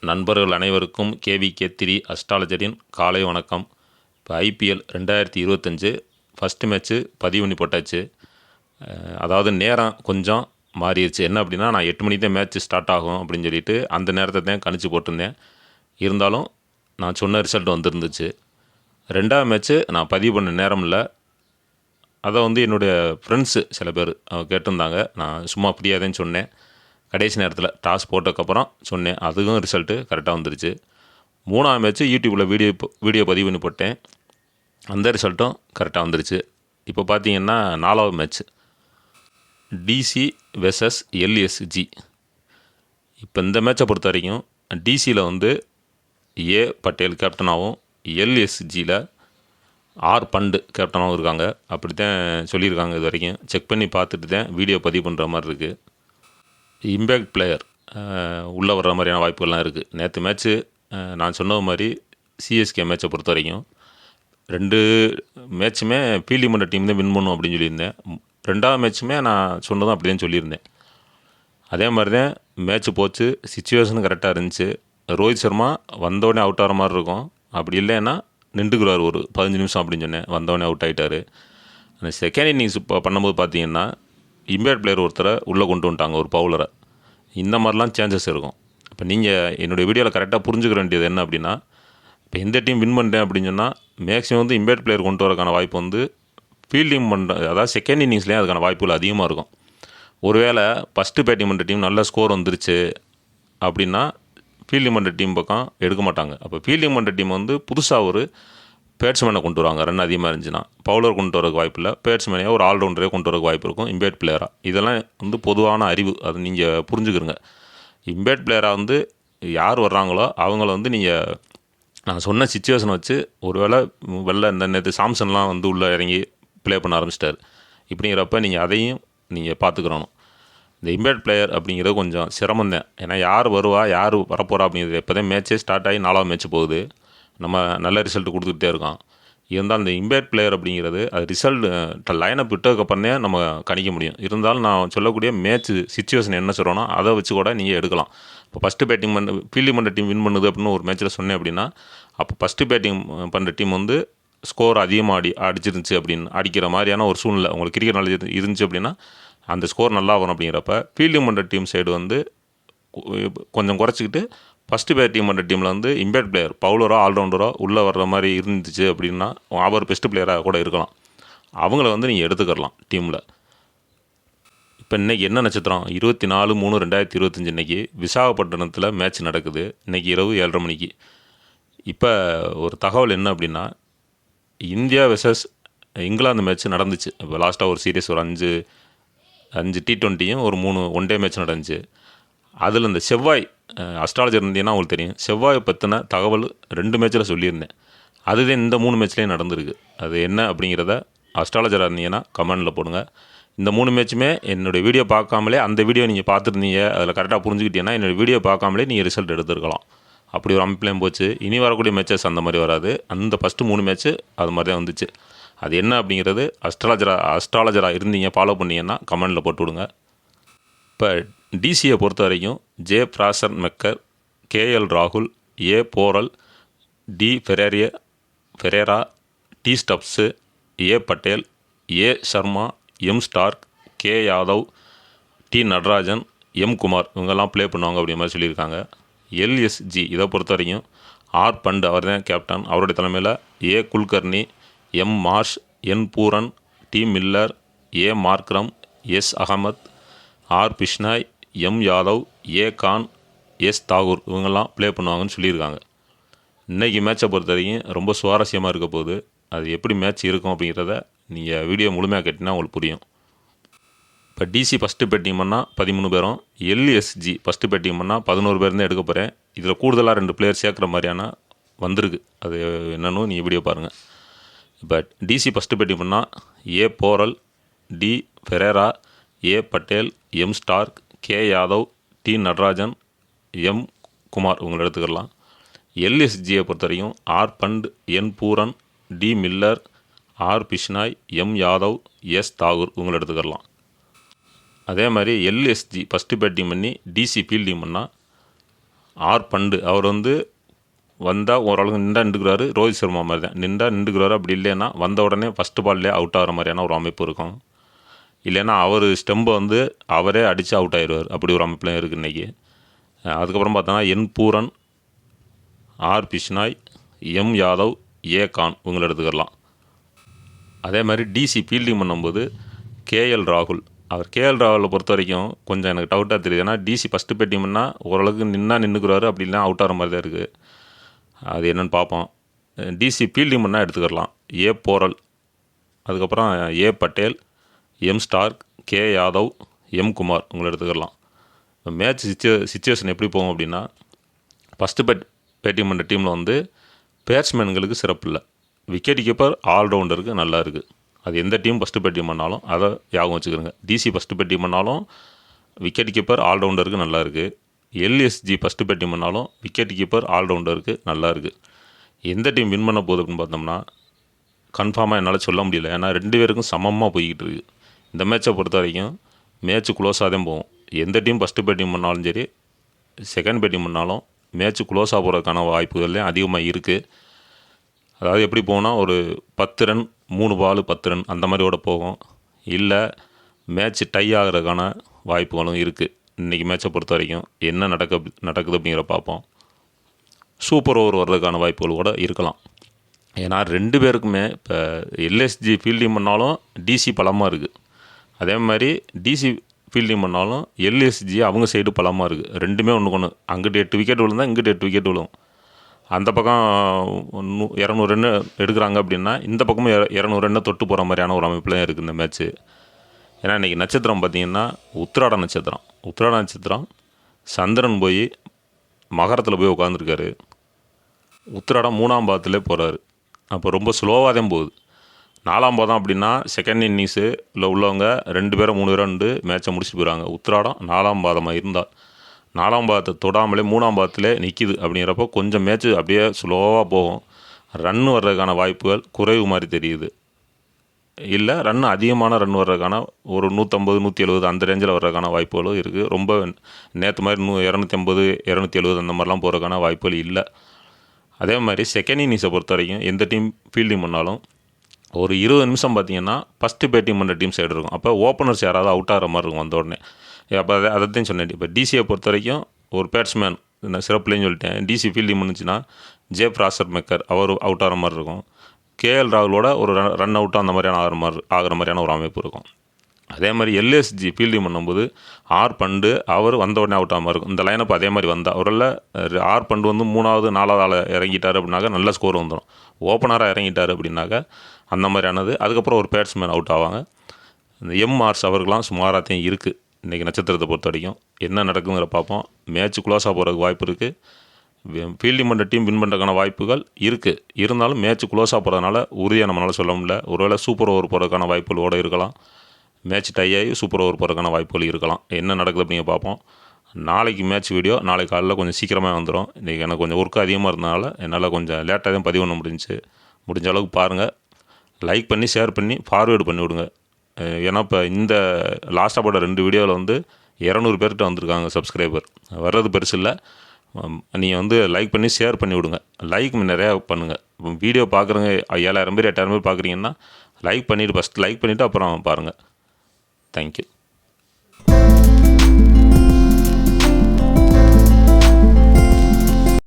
நண்பர்கள் அனைவருக்கும் KV three அஸ்ட்ராலஜரின் காலை வணக்கம். இப்போ ஐபிஎல் ரெண்டாயிரத்தி இருபத்தஞ்சு ஃபஸ்ட்டு மேட்ச்சு பதிவு பண்ணி போட்டாச்சு. அதாவது நேரம் கொஞ்சம் மாறிடுச்சு. என்ன அப்படின்னா நான் எட்டு மணிக்கு தான் மேட்ச் ஸ்டார்ட் ஆகும் அப்படின்னு சொல்லிட்டு அந்த நேரத்தை தான் கணிச்சு போட்டிருந்தேன். இருந்தாலும் நான் சொன்ன ரிசல்ட் வந்துருந்துச்சு. ரெண்டாவது மேட்ச்சு நான் பதிவு பண்ண நேரம் இல்லை. அதை வந்து என்னுடைய ஃப்ரெண்ட்ஸு சில பேர் அவங்க கேட்டிருந்தாங்க. நான் சும்மா ஃப்ரீயாகதான் சொன்னேன். கடைசி நேரத்தில் டாஸ் போட்டதுக்கப்புறம் சொன்னேன் அதுக்கும் ரிசல்ட்டு கரெக்டாக வந்துருச்சு. மூணாவது மேட்ச்சு யூடியூப்பில் வீடியோ வீடியோ பதிவு பண்ணி போட்டேன். அந்த ரிசல்ட்டும் கரெக்டாக வந்துருச்சு. இப்போ பார்த்தீங்கன்னா நாலாவது மேட்ச் டிசி வெர்சஸ் எல்எஸ்ஜி இப்போ இந்த மேட்சை பொறுத்த வரைக்கும் டிசியில் வந்து ஏ பட்டேல் கேப்டனாகவும் எல்எஸ்ஜியில் ஆர் பண்டு கேப்டனாகவும் இருக்காங்க. அப்படி தான் சொல்லியிருக்காங்க இது வரைக்கும். செக் பண்ணி பார்த்துட்டு தான் வீடியோ பதிவு பண்ணுற மாதிரி இருக்குது இம்பேக்ட் பிளேயர் உள்ளே வர்ற மாதிரியான வாய்ப்புகள்லாம் இருக்குது நேற்று மேட்ச்சு நான் சொன்ன மாதிரி சிஎஸ்கே மேட்சை பொறுத்த வரைக்கும் ரெண்டு மேட்ச்சுமே ஃபீல்டிங் பண்ணுற டீம் தான் வின் பண்ணும் அப்படின்னு சொல்லியிருந்தேன். ரெண்டாவது மேட்ச்சுமே நான் சொன்னதும் அப்படி தான் சொல்லியிருந்தேன். அதே மாதிரி தான் மேட்ச் போச்சு சுச்சுவேஷனும் கரெக்டாக இருந்துச்சு. ரோஹித் சர்மா வந்தோடனே அவுட் ஆகிற மாதிரி இருக்கும். அப்படி இல்லைன்னா நின்றுக்குறாரு ஒரு பதினஞ்சு நிமிஷம் அப்படின்னு சொன்னேன். வந்தோடனே அவுட் ஆகிட்டார் அந்த செகண்ட் இன்னிங்ஸ் இப்போ பண்ணும்போது பார்த்தீங்கன்னா இம்பேட் பிளேயர் ஒருத்தரை உள்ளே கொண்டு வந்துட்டாங்க ஒரு பவுலரை. இந்த மாதிரிலாம் சேஞ்சஸ் இருக்கும். இப்போ நீங்கள் என்னுடைய வீடியோவில் கரெக்டாக புரிஞ்சுக்க வேண்டியது என்ன அப்படின்னா இப்போ எந்த டீம் வின் பண்ணிட்டேன் அப்படின்னு சொன்னால் மேக்ஸிமம் வந்து இம்பேட் பிளேயர் கொண்டு வரக்கான வாய்ப்பு வந்து ஃபீல்டிங் பண்ணுற அதாவது செகண்ட் இன்னிங்ஸ்லேயே அதுக்கான வாய்ப்புகள் அதிகமாக இருக்கும். ஒருவேளை ஃபஸ்ட்டு பேட்டிங் பண்ணுற டீம் நல்ல ஸ்கோர் வந்துருச்சு அப்படின்னா ஃபீல்டிங் பண்ணுற டீம் பக்கம் எடுக்க மாட்டாங்க. அப்போ ஃபீல்டிங் பண்ணுற டீம் வந்து புதுசாக ஒரு பேட்ஸ்மேனை கொண்டு வருவாங்க. ரன் அதிகமாக இருந்துச்சுன்னா. பவுலர் கொண்டு வரக்கு வாய்ப்பு இல்லை. பேட்ஸ்மேனையோ ஒரு ஆல்ரவுண்டரே கொண்டு வரக்கு வாய்ப்பு இருக்கும். இம்பேட் பிளேயராக இதெல்லாம் வந்து பொதுவான அறிவு. அதை நீங்கள் புரிஞ்சுக்கிறங்க. இம்பேட் பிளேயராக வந்து யார் வர்றாங்களோ அவங்கள வந்து நீங்கள் நான் சொன்ன சுச்சுவேஷனை வச்சு ஒருவேளை வெளில இந்த நேற்று சாம்சன்லாம் வந்து உள்ளே இறங்கி ப்ளே பண்ண ஆரம்பிச்சிட்டார். இப்படிங்கிறப்ப நீங்கள் அதையும் நீங்கள் பார்த்துக்கிறணும் இந்த இம்பேட் பிளேயர் அப்படிங்கிறது கொஞ்சம் சிரமம் தான் ஏன்னா யார் வருவா யார் வரப்போகிறா அப்படிங்கிறது இப்போ தான் மேட்ச்சே ஸ்டார்ட் ஆகி நாலாவது மேட்ச் போகுது. நம்ம நல்ல ரிசல்ட் கொடுத்துக்கிட்டே இருக்கோம். இருந்தாலும் இந்த இம்பேக்ட் பிளேயர் அப்படிங்கிறது அது ரிசல்ட் லைனப் விட்டதுக்கப்புறமே நம்ம கணிக்க முடியும். இருந்தாலும் நான் சொல்லக்கூடிய மேட்ச் சுச்சுவேஷன் என்ன சொல்கிறோன்னா அதை வச்சு கூட நீங்கள் எடுக்கலாம். இப்போ ஃபஸ்ட்டு பேட்டிங் பண்ண ஃபீல்டிங் பண்ணுற டீம் வின் பண்ணுது அப்படின்னு ஒரு மேட்ச்சில் சொன்னேன் அப்படின்னா அப்போ ஃபஸ்ட்டு பேட்டிங் பண்ணுற டீம் வந்து ஸ்கோர் அதிகமாக அடி அடிச்சிருந்துச்சு அப்படின்னு அடிக்கிற மாதிரியான ஒரு சூழ்நிலை உங்களுக்கு கிரிக்கெட் நாலேஜ் இருந்துச்சு அப்படின்னா அந்த ஸ்கோர் நல்லா வரும் அப்படிங்கிறப்ப ஃபீல்டிங் பண்ணுற டீம் சைடு வந்து கொஞ்சம் குறைச்சிக்கிட்டு ஃபஸ்ட்டு பேட்டிங் பண்ணுற டீமில் வந்து இம்பேக்ட் பிளேயர் பவுலரோ ஆல்ரவுண்டரோ உள்ளே வர்ற மாதிரி இருந்துச்சு அப்படின்னா அவர் பெஸ்ட் பிளேயராக கூட இருக்கலாம். அவங்கள வந்து நீங்கள் எடுத்துக்கலாம் டீமில் இப்போ இன்னைக்கு என்ன நட்சத்திரம்? இருபத்தி நாலு மூணு ரெண்டாயிரத்தி இருபத்தஞ்சி இன்றைக்கி விசாகப்பட்டினத்தில் மேட்ச் நடக்குது. இன்னைக்கு இரவு ஏழரை மணிக்கு. இப்போ ஒரு தகவல் என்ன அப்படின்னா இந்தியா வெர்சஸ் இங்கிலாந்து மேட்ச் நடந்துச்சு. இப்போ லாஸ்ட்டாக ஒரு சீரியஸ் ஒரு அஞ்சு அஞ்சு டி ட்வெண்ட்டியும் ஒரு மூணு ஒன் டே மேட்ச் நடந்துச்சு. அதில் இந்த செவ்வாய் அஸ்ட்ராலஜர் இருந்தீங்கன்னா உங்களுக்கு தெரியும். செவ்வாயை பற்றின தகவல் ரெண்டு மேட்ச்சில் சொல்லியிருந்தேன். அதுதான் இந்த மூணு மேட்ச்லேயும் நடந்திருக்கு. அது என்ன அப்படிங்கிறத அஸ்ட்ராலஜராக இருந்தீங்கன்னா கமெண்டில் போடுங்க. இந்த மூணு மேட்ச்சுமே என்னுடைய வீடியோ பார்க்காமலே அந்த வீடியோ நீங்கள் பார்த்துருந்தீங்க அதில் கரெக்டாக புரிஞ்சுக்கிட்டீங்கன்னா என்னோடய வீடியோ பார்க்காமலே நீங்கள் ரிசல்ட் எடுத்துருக்கலாம். அப்படி ஒரு அமைப்புலையும் போச்சு? இனி வரக்கூடிய மேட்சஸ் அந்த மாதிரி வராது. அந்த ஃபஸ்ட்டு மூணு மேட்ச்சு அது மாதிரி தான் வந்துச்சு. அது என்ன அப்படிங்கிறது அஸ்ட்ராலஜராக அஸ்ட்ராலஜராக இருந்தீங்க ஃபாலோ பண்ணீங்கன்னா கமெண்டில் போட்டு விடுங்க. இப்போ டிசியை பொறுத்த வரைக்கும் ஜே பிராசன் மெக்கர் கேஎல் ராகுல் A Porel T Ferreira Ferreira T Stubbs A Patel A Sharma M Starc K Yadav T Natarajan M Kumar இவங்கெல்லாம் ப்ளே பண்ணுவாங்க அப்படிங்கிற மாதிரி சொல்லியிருக்காங்க. எல்எஸ்ஜி இதை பொறுத்த வரைக்கும் ஆர் பண்ட் அவர் தான் கேப்டன் அவருடைய தலைமையில் A Kulkarni M Marsh N Pooran D Miller A Markram S Ahmad R Bishnoi M Yadav A Khan S Thakur இவங்கெல்லாம் ப்ளே பண்ணுவாங்கன்னு சொல்லியிருக்காங்க. இன்றைக்கி மேட்சை பொறுத்த வரைக்கும் ரொம்ப சுவாரஸ்யமாக இருக்க போகுது. அது எப்படி மேட்ச் இருக்கும் அப்படிங்கிறத நீங்கள் வீடியோ முழுமையாக கேட்டிங்கன்னா உங்களுக்கு புரியும். இப்போ டிசி ஃபஸ்ட்டு பேட்டிங் பண்ணால் பதிமூணு பேரும் எல்எஸ்ஜி ஃபஸ்ட்டு பேட்டிங் பண்ணால் பதினோரு பேர் தான் எடுக்க போகிறேன் இதில் கூடுதலாக ரெண்டு பிளேயர் சேர்க்குற மாதிரியான வந்திருக்கு. அது என்னன்னு நீங்கள் வீடியோ பாருங்கள் இப்போ டிசி ஃபஸ்ட்டு பேட்டிங் பண்ணால் A Porel T Ferreira A Patel M Starc K Yadav T Natarajan M Kumar இவங்களை எடுத்துக்கலாம். எல்எஸ்ஜியை பொறுத்தவரையும் R Pant N Pooran D Miller R Bishnoi M Yadav S Thakur இவங்களை எடுத்துக்கலாம். அதே மாதிரி எல்எஸ்ஜி ஃபஸ்ட்டு பேட்டிங் பண்ணி டிசி ஃபீல்டிங் பண்ணால் ஆர் பண்டு அவர் வந்து வந்தால் ஓரளவுக்கு நின்றா நின்றுக்கிறாரு. ரோஹித் சர்மா மாதிரி தான். நின்றா நின்றுக்கிறாரு. அப்படி இல்லைன்னா வந்த உடனே ஃபஸ்ட்டு பால்லே அவுட் ஆகிற மாதிரியான ஒரு அமைப்பு இருக்கும். இல்லைன்னா அவர் ஸ்டெம்பை வந்து அவரே அடித்து அவுட் ஆயிடுவார். அப்படி ஒரு அமைப்புலாம் இருக்குது இன்றைக்கி அதுக்கப்புறம் பார்த்தோன்னா N Pooran R Bishnoi M Yadav A Khan இவங்களை எடுத்துக்கலாம். அதே மாதிரி டிசி ஃபீல்டிங் பண்ணும்போது கேஎல் ராகுல். அவர் கேஎல் ராகுலை பொறுத்த வரைக்கும் கொஞ்சம் எனக்கு டவுட்டாக தெரியுது. ஏன்னா டிசி ஃபஸ்ட்டு பேட்டிங் பண்ணால் ஓரளவுக்கு நின்னா நின்றுக்குறாரு அப்படி இல்லைனா அவுட் ஆகிற மாதிரி தான் இருக்குது அது என்னென்னு பார்ப்போம். டிசி ஃபீல்டிங் பண்ணால் எடுத்துக்கலாம். ஏ போரல் அதுக்கப்புறம் A Patel M Starc K Yadav M Kumar உங்களை எடுத்துக்கலாம். மேட்ச் சிச்சு சுச்சுவேஷன் எப்படி போகும் அப்படின்னா ஃபஸ்ட்டு பேட் பேட்டிங் பண்ணுற டீமில் வந்து பேட்ஸ்மேன்களுக்கு சிறப்பு இல்லை. விக்கெட் கீப்பர் ஆல்ரவுண்டருக்கு நல்லா இருக்குது அது எந்த டீம் ஃபஸ்ட்டு பேட்டிங் பண்ணாலும் அதை ஞாபகம் வச்சுக்கிறோங்க. டிசி ஃபஸ்ட்டு பேட்டிங் பண்ணாலும் விக்கெட் கீப்பர் ஆல்ரவுண்டருக்கு நல்லா இருக்குது எல்எஸ்ஜி ஃபஸ்ட்டு பேட்டிங் பண்ணாலும் விக்கெட் கீப்பர் ஆல்ரவுண்டருக்கு நல்லா இருக்குது எந்த டீம் வின் பண்ண போகுது அப்படின்னு பார்த்தோம்னா கன்ஃபார்மாக என்னால் சொல்ல முடியல. ஏன்னா ரெண்டு பேருக்கும் சமமாக போய்கிட்டு இருக்குது இந்த மேட்சை பொறுத்த வரைக்கும் மேட்ச்சு க்ளோஸாக தான் போகும். எந்த டீம் ஃபஸ்ட்டு பேட்டிங் பண்ணாலும் சரி செகண்ட் பேட்டிங் பண்ணாலும் மேட்ச்சு க்ளோஸாக போகிறதுக்கான வாய்ப்புகள்லேயும் அதிகமாக இருக்குது அதாவது எப்படி போனால் ஒரு பத்து ரன் மூணு பால் பத்து ரன் அந்த மாதிரியோட போகும். இல்லை மேட்ச் டை ஆகிறதுக்கான வாய்ப்புகளும் இருக்குது இன்றைக்கி மேட்சை பொறுத்த வரைக்கும் என்ன நடக்க நடக்குது அப்படிங்கிற பார்ப்போம். சூப்பர் ஓவர் வர்றதுக்கான வாய்ப்புகள் கூட இருக்கலாம். ஏன்னா ரெண்டு பேருக்குமே இப்போ எல்எஸ்ஜி ஃபீல்டிங் பண்ணாலும் டிசி பலமாக இருக்குது அதே மாதிரி டிசி ஃபீல்டிங் பண்ணாலும் எல்எஸ்ஜி அவங்க சைடு பலமாக இருக்குது ரெண்டுமே ஒன்று ஒன்று அங்கிட்டு எட்டு விக்கெட் விழுந்தால் இங்கிட்டு எட்டு விக்கெட் விழும். அந்த பக்கம் நூ இரநூறு ரன்னு எடுக்கிறாங்க அப்படின்னா இந்த பக்கமும் இரநூறு ரன்னை தொட்டு போகிற மாதிரியான ஒரு அமைப்பில் இருக்குது இந்த மேட்ச்சு ஏன்னா இன்றைக்கி நட்சத்திரம் பார்த்திங்கன்னா உத்திராட நட்சத்திரம். உத்திராட நட்சத்திரம் சந்திரன் போய் மகரத்தில் போய் உட்காந்துருக்காரு உத்திராடம் மூணாம் பாதத்துலேயே போகிறாரு அப்போ ரொம்ப ஸ்லோவாக தான் போகுது. நாலாம் பாதம் அப்படின்னா செகண்ட் இன்னிங்ஸு இல்லை உள்ளவங்க ரெண்டு பேரும் மூணு பேரும் வந்து மேட்சை முடிச்சுட்டு போயிடுறாங்க. உத்திராடம் நாலாம் பாதமாக இருந்தால். நாலாம் பாதத்தை தொடாமலே மூணாம் பாதத்திலே நிற்கிது அப்படிங்கிறப்போ கொஞ்சம் மேட்ச்சு அப்படியே ஸ்லோவாக போகும். ரன் வர்றதுக்கான வாய்ப்புகள் குறைவு மாதிரி தெரியுது. இல்லை ரன் அதிகமான ரன் வர்றதுக்கான ஒரு நூற்றம்பது நூற்றி எழுபது அந்த ரேஞ்சில் வர்றதுக்கான வாய்ப்புகளும் இருக்குது ரொம்ப நேற்று மாதிரி நூ இரநூத்தி ஐம்பது இரநூத்தி எழுபது அந்த மாதிரிலாம் போகிறதுக்கான வாய்ப்புகள் இல்லை. அதே மாதிரி செகண்ட் இன்னிங்ஸை பொறுத்த வரைக்கும் எந்த டீம் ஃபீல்டிங் பண்ணாலும் ஒரு இருபது நிமிஷம் பார்த்தீங்கன்னா ஃபஸ்ட்டு பேட்டிங் பண்ணுற டீம் சைடு இருக்கும். அப்போ ஓப்பனர்ஸ் யாராவது அவுட் ஆகிற மாதிரி இருக்கும் வந்த உடனே. அப்போ அதை அதைத்தையும் சொன்னேன். இப்போ டிசியை பொறுத்த வரைக்கும் ஒரு பேட்ஸ்மேன் நான் சிறப்புலேயும் சொல்லிட்டேன். டிசி ஃபீல்டிங் பண்ணுச்சுன்னா ஜே ஃப்ராசர் மேக்கர் அவர் அவுட் ஆகிற மாதிரி இருக்கும். கேஎல் ராகுலோட ஒரு ரன் அவுட்டாக அந்த மாதிரியான ஆகிற மாதிரி ஆகிற மாதிரியான ஒரு அமைப்பு இருக்கும். அதே மாதிரி எல்எஸ்ஜி ஃபீல்டிங் பண்ணும்போது ஆர் பண்டு அவர் வந்த உடனே அவுட் ஆகாமல் இருக்கும். இந்த லைனப் அதே மாதிரி வந்தால் அவரில் ஆர் பண்டு வந்து மூணாவது நாலாவது ஆள் இறங்கிட்டார் அப்படின்னாக்கா நல்ல ஸ்கோர் வந்துடும் ஓப்பனராக இறங்கிட்டார் அப்படின்னாக்கா அந்த மாதிரியானது. அதுக்கப்புறம் ஒரு பேட்ஸ்மேன் அவுட் ஆவாங்க. இந்த எம்ஆர்ஸ் அவர்களாம் சுமாராத்தையும் இருக்குது இன்றைக்கி நட்சத்திரத்தை பொறுத்த வரைக்கும். என்ன நடக்குங்கிற பார்ப்போம். மேட்ச் க்ளோஸாக போகிறதுக்கு வாய்ப்பு இருக்குது ஃபீல்டிங் பண்ணுற டீம் வின் பண்ணுறதுக்கான வாய்ப்புகள் இருக்குது இருந்தாலும் மேட்ச் க்ளோஸாக போகிறதுனால உறுதியாக நம்மளால் சொல்ல முடியல. ஒருவேளை சூப்பர் ஓவர் போகிறதுக்கான வாய்ப்புகள் இருக்கலாம். மேட்ச் டை ஆகி சூப்பர் ஓவர் போகிறதுக்கான வாய்ப்புகள் இருக்கலாம். என்ன நடக்குது அப்படிங்க பார்ப்போம். நாளைக்கு மேட்ச் வீடியோ நாளைக்கு காலையில் கொஞ்சம் சீக்கிரமாக வந்துடும் இன்றைக்கி எனக்கு கொஞ்சம் ஒர்க் அதிகமாக இருந்தனால என்னால் கொஞ்சம் லேட்டாக தான் பதிவு பண்ண முடிஞ்சுச்சு. முடிஞ்ச அளவுக்கு பாருங்கள் லைக் பண்ணி ஷேர் பண்ணி ஃபார்வேர்டு பண்ணி விடுங்க. ஏன்னா இப்போ இந்த லாஸ்ட்டாக போட்ட ரெண்டு வீடியோவில் வந்து இரநூறு பேர்கிட்ட வந்திருக்காங்க சப்ஸ்கிரைபர் வர்றது பெருசு இல்லை. நீங்கள் வந்து லைக் பண்ணி ஷேர் பண்ணி விடுங்க. லைக் நிறையா பண்ணுங்கள் வீடியோ பார்க்குறவங்க ஏழாயிரம் பேர் எட்டாயிரம் பேர் பார்க்குறீங்கன்னா லைக் பண்ணிவிட்டு ஃபஸ்ட் லைக் பண்ணிவிட்டு அப்புறம் பாருங்கள் Thank you.